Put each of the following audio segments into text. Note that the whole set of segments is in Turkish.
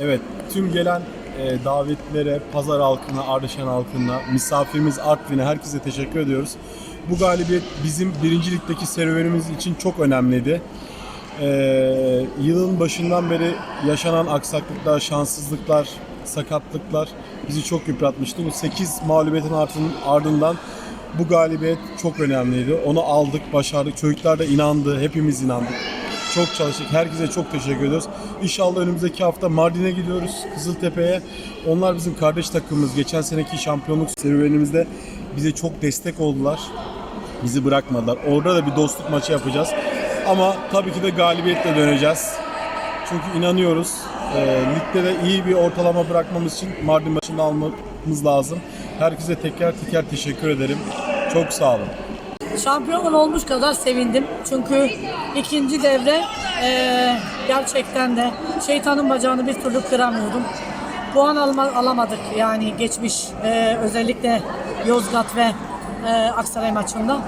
Evet, tüm gelen e, davetlilere, pazar halkına, Ardeşen halkına, misafirimiz Artvin'e herkese teşekkür ediyoruz. Bu galibiyet bizim birinci ligdeki serüvenimiz için çok önemliydi. E, yılın başından beri yaşanan aksaklıklar, şanssızlıklar, sakatlıklar bizi çok yıpratmıştı. Bu 8 mağlubiyetin ardın- ardından bu galibiyet çok önemliydi. Onu aldık, başardık. Çocuklar da inandı, hepimiz inandık. Çok çalıştık. Herkese çok teşekkür ediyoruz. İnşallah önümüzdeki hafta Mardin'e gidiyoruz. Kızıltepe'ye. Onlar bizim kardeş takımımız. Geçen seneki şampiyonluk serüvenimizde bize çok destek oldular. Bizi bırakmadılar. Orada da bir dostluk maçı yapacağız. Ama tabii ki de galibiyetle döneceğiz. Çünkü inanıyoruz. E, ligde de iyi bir ortalama bırakmamız için Mardin maçını almamız lazım. Herkese teker teker teşekkür ederim. Çok sağ olun. Şampiyon olmuş kadar sevindim. Çünkü ikinci devre eee, gerçekten de şeytanın bacağını bir türlü kıramıyordum. Puan alma, alamadık yani geçmiş eee, özellikle Yozgat ve eee, Aksaray maçında.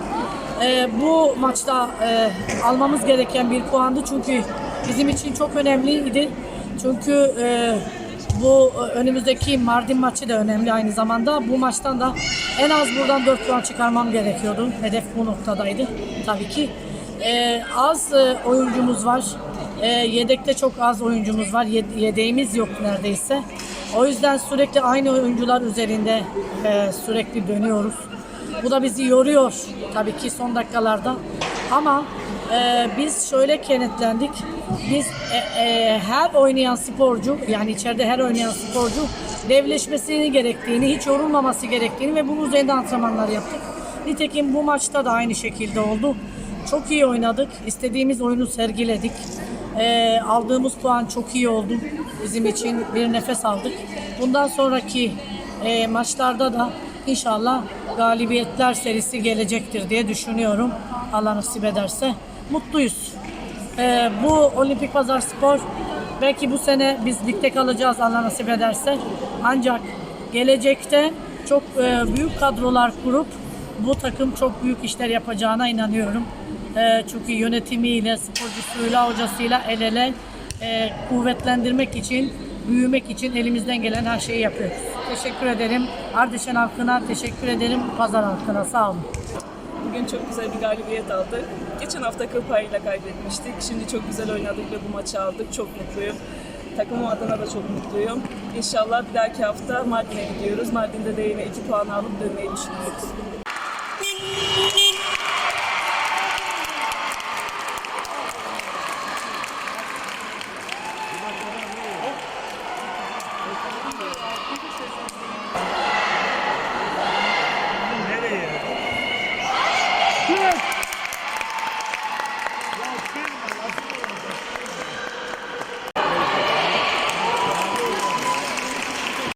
Eee, bu maçta eee, almamız gereken bir puandı çünkü bizim için çok önemliydi. Çünkü eee, bu e, önümüzdeki Mardin maçı da önemli aynı zamanda. Bu maçtan da en az buradan 4 puan çıkarmam gerekiyordu. Hedef bu noktadaydı tabii ki. Ee, az e, oyuncumuz var. Ee, yedekte çok az oyuncumuz var. Ye- yedeğimiz yok neredeyse. O yüzden sürekli aynı oyuncular üzerinde e, sürekli dönüyoruz. Bu da bizi yoruyor tabii ki son dakikalarda. Ama e, biz şöyle kenetlendik. Biz e, e, her oynayan sporcu yani içeride her oynayan sporcu devleşmesini gerektiğini, hiç yorulmaması gerektiğini ve bunun üzerinde antrenmanlar yaptık. Nitekim bu maçta da aynı şekilde oldu. Çok iyi oynadık. İstediğimiz oyunu sergiledik. E, aldığımız puan çok iyi oldu. Bizim için bir nefes aldık. Bundan sonraki e, maçlarda da İnşallah galibiyetler serisi gelecektir diye düşünüyorum. Allah nasip ederse. Mutluyuz. Ee, bu Olimpik Pazar Spor belki bu sene biz ligde kalacağız Allah nasip ederse. Ancak gelecekte çok e, büyük kadrolar kurup bu takım çok büyük işler yapacağına inanıyorum. Ee, çünkü yönetimiyle, sporcusuyla, hocasıyla el ele e, kuvvetlendirmek için, büyümek için elimizden gelen her şeyi yapıyoruz. Teşekkür ederim. Ardeşen halkına teşekkür ederim. Pazar halkına sağ olun. Bugün çok güzel bir galibiyet aldık. Geçen hafta kıl payıyla kaybetmiştik. Şimdi çok güzel oynadık ve bu maçı aldık. Çok mutluyum. Takımım adına da çok mutluyum. İnşallah bir dahaki hafta Mardin'e gidiyoruz. Mardin'de de yine iki puan alıp dönmeyi düşünüyoruz.